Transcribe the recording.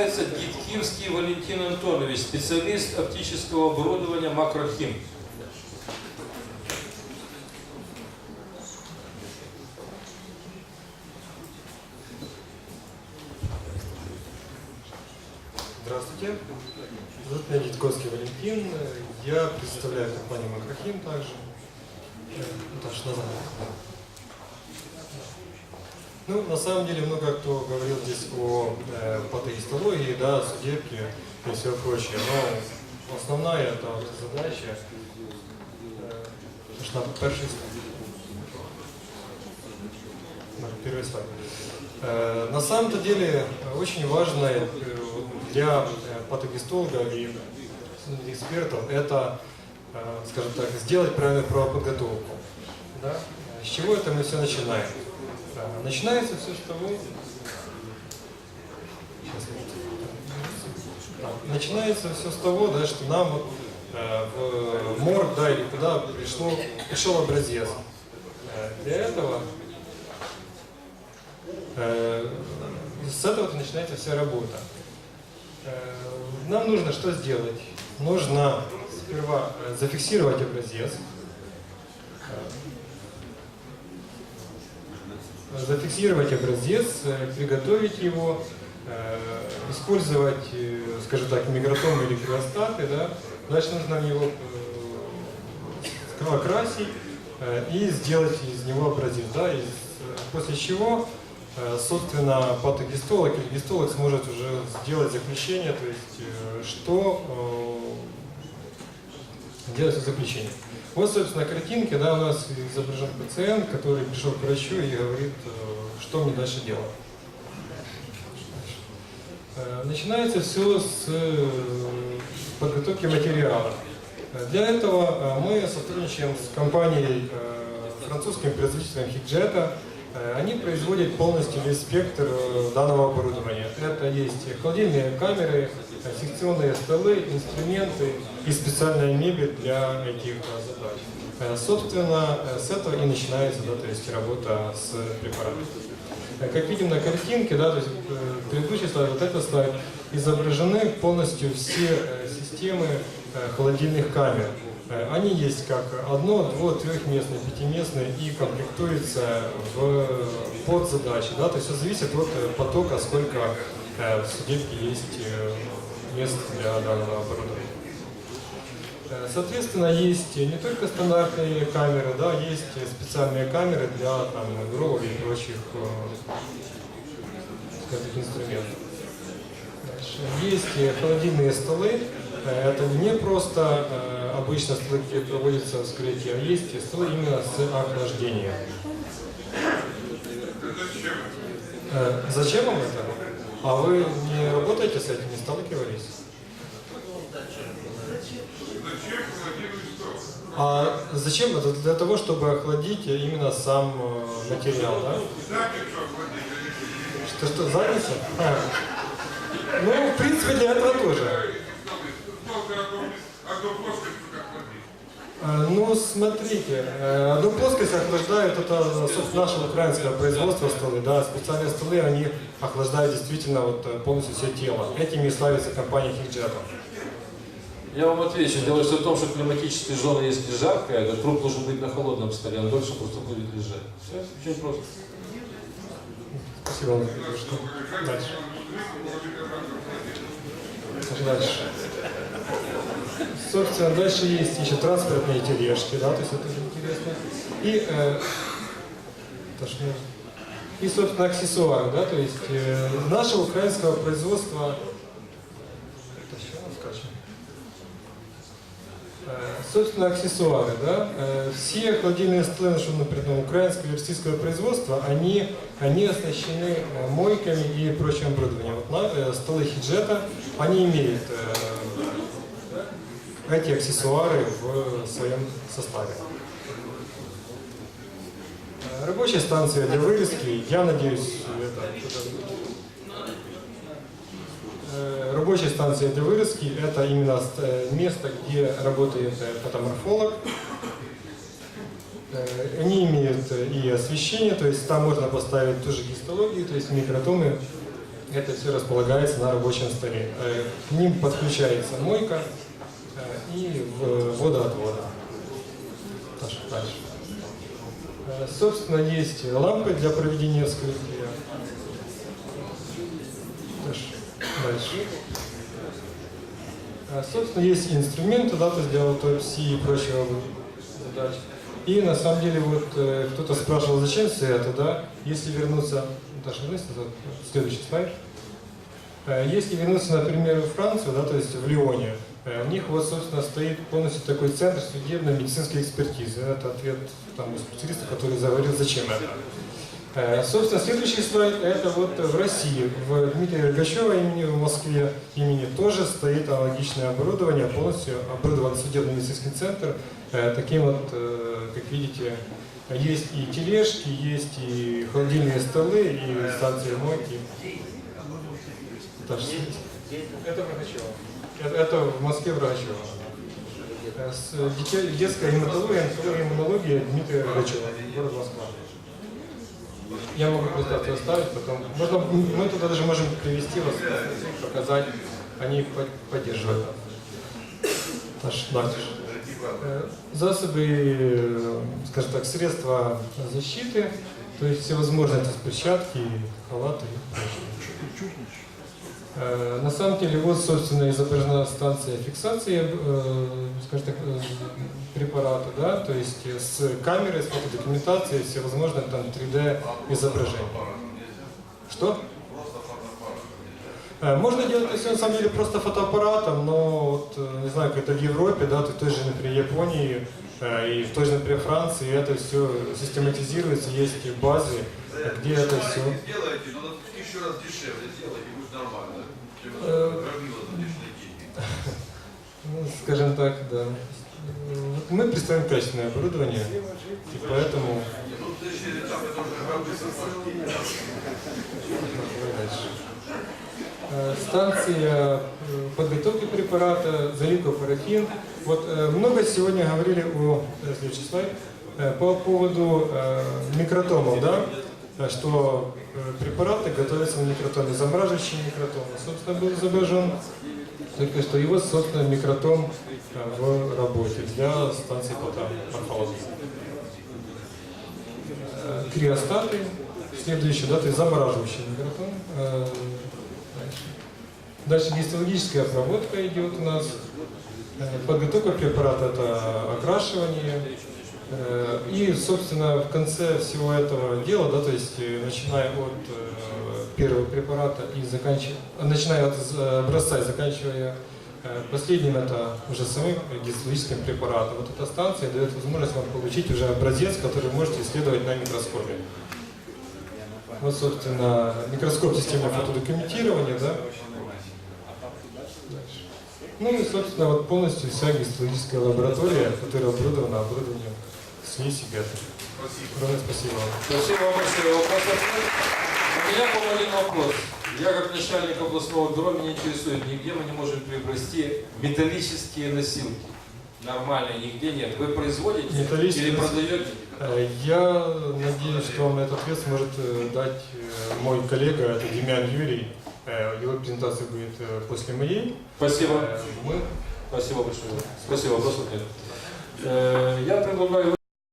представляется Гиткивский Валентин Антонович, специалист оптического оборудования Макрохим. Здравствуйте. Зовут меня Валентин. Я представляю компанию Макрохим также. Э, ну, так что название. Ну, на самом деле, много кто говорил здесь о э, патогистологии, да, судебке и все прочее. Но основная это задача, э, на перший на первый слайд. Э, На самом-то деле очень важно э, для э, патогистолога и экспертов это, э, скажем так, сделать правильную правоподготовку. Да? С чего это мы все начинаем? Начинается все я- Да. начинается все с того, да, что нам вот, э, в морг, да, или куда пришло, пришел образец. Э, Для этого Э, С этого начинается вся работа. Э, Нам нужно что сделать? Нужно сперва э, зафиксировать образец, Э, зафиксировать образец, э, приготовить его, э, использовать, э, скажем так, микротомы или криостаты, да. Дальше нужно э, окрасить и сделать из него образец, да, э, после чего Собственно, патогистолог или гистолог сможет уже сделать заключение, то есть что делать в заключении. Вот, собственно, картинки, да, у нас изображен пациент, который пришел к врачу и говорит, э, что мне дальше делать. Э, Начинается все с э, подготовки материала. Для этого мы сотрудничаем с компанией, французским производителем Хиджета. Они производят полностью весь спектр данного оборудования. Это есть холодильные камеры, секционные столы, инструменты и специальная мебель для этих задач. Э, Собственно, э, с этого и начинается да, то есть работа с препаратом. Э, Как видим на картинке, да, то есть предыдущий слайд, вот этот слайд, изображены полностью все системы холодильных камер. Э, Они есть как одно, дво, трехместные, пятиместные и комплектуются в подзадачи. Да? То есть все зависит от э, потока, сколько э, в судебке есть э, мест для данного оборудования. Э, Соответственно, есть не только стандартные камеры, да, есть специальные камеры для там, грова и прочих э, скажем, инструментов. Дальше. Есть холодильные столы. Э, Это не просто э, обычно столы, где проводится вскрытие, а есть столы именно с охлаждением. Э, Зачем вам это? А вы не работаете с этим, не сталкивались? А зачем это? Для того, чтобы охладить именно сам материал, да? Что, что, задница? А. Ну, в принципе, для этого тоже. Э, Ну, смотрите, э, одну плоскость охлаждают, это, собственно, наше украинское производство столы, да, специальные столы, они охлаждают действительно вот э, полностью все тело. Этими и славится компания Хикджета. Я вам отвечу. Дело все в том, что климатические зоны, если жаркая, то труп должен быть на холодном столе, он дольше просто будет лежать. Все, очень просто. Спасибо вам. Дальше. Дальше. Собственно, дальше есть еще транспортные тележки, да, то есть это тоже интересно. И, э, тошно. и собственно, аксессуары, да, то есть э, нашего украинского производства. Э, Собственно, аксессуары, да, Э, все холодильные столы нашего, например, украинского и российского производства, они, они оснащены э, мойками и прочим оборудованием. Вот на, э, столы хиджета, они имеют э, эти аксессуары в своем составе. Рабочая станция для вырезки, я надеюсь, это, Рабочая станция для вырезки – это именно ст- место, где работает фотоморфолог. Э, Они имеют и освещение, то есть там можно поставить тоже гистологию, то есть микротомы Это все располагается на рабочем столе. Э, К ним подключается мойка э, и водоотвода. Дальше. Собственно, есть лампы для проведения вскрытия. Дальше. Собственно, есть инструменты, да, то есть для аутопсии и прочего задач. И на самом деле вот э, кто-то спрашивал, зачем все это, да? Если вернуться, вернись назад, следующий слайд. Э, Если вернуться, например, в Францию, да, то есть в Лионе, э, у них вот, собственно, стоит полностью такой центр судебно-медицинской экспертизы. Это ответ там, специалиста, который заговорил, зачем это. Э, Собственно, следующий слайд, это вот в России, в Дмитрия Рогачева имени в Москве имени тоже стоит аналогичное оборудование, полностью оборудован судебно-медицинский центр. Э, Таким вот, э, как видите, есть и тележки, есть и холодильные столы, и станции мойки. Даже Это Рогачева. Это- Это в Москве Рогачева. Детская гематология, онкология, иммунология Дмитрия Рогачева, город Москва. Я могу презентацию оставить, потом. Можно, мы туда даже можем привести вас, показать. Они по- поддерживают. Наш, дальше. Э, Засобы, э, скажем так, средства защиты, то есть всевозможные есть перчатки, халаты На самом деле, вот, собственно, изображена станция фиксации, э, скажем так, э, препарата, да, то есть э, с камерой, с фотодокументацией, всевозможных там 3D изображений. Что? Э, Можно делать все на самом деле просто фотоаппаратом, но вот, э, не знаю, как это в Европе, да, то в той же, например, Японии э, и в той же, например, Франции это все систематизируется, есть базы, где это все. Делаете, но тысячу раз дешевле сделайте, будет нормально. Чем. Ну, скажем так, да. Мы представим качественное оборудование, и поэтому Ну, следующий этап, это уже гробы сапожки. Давай дальше. Э, Станция э, подготовки препарата, заливка парафин. Вот э, много сегодня говорили о, э, следующий слайд, э, по поводу э, микротомов, да, Э, что э, препараты готовятся на микротоме, замораживающий микротом. Собственно, был изображен только что его, собственно, микротом э, в работе для станции морфологии. Э, Криостаты, следующий, да, то есть замораживающий микротон. Дальше. Гистологическая обработка идет у нас. Подготовка препарата – это окрашивание. Э, И, собственно, в конце всего этого дела, да, то есть э, начиная от э, первого препарата и заканчивая, начиная от образца и заканчивая последним, это уже самым гистологическим препаратом. Вот эта станция дает возможность вам получить уже образец, который можете исследовать на микроскопе. Вот, собственно, микроскоп системы фотодокументирования, да? Ну и, собственно, вот полностью вся гистологическая лаборатория, которая оборудована оборудованием смеси бета. Спасибо. Огромное спасибо вам. Спасибо вам большое. У меня был один вопрос. Я как начальник областного бюро, меня интересует, нигде мы не можем приобрести металлические носилки. Нормальные, нигде нет. Вы производите или продаете? Э, Я надеюсь, что вам этот ответ сможет э, дать э, мой коллега, это Демьян Юрий. Э, Его презентация будет э, после моей. Спасибо. Э, Мы Спасибо большое. Спасибо, вопросов нет. Я предлагаю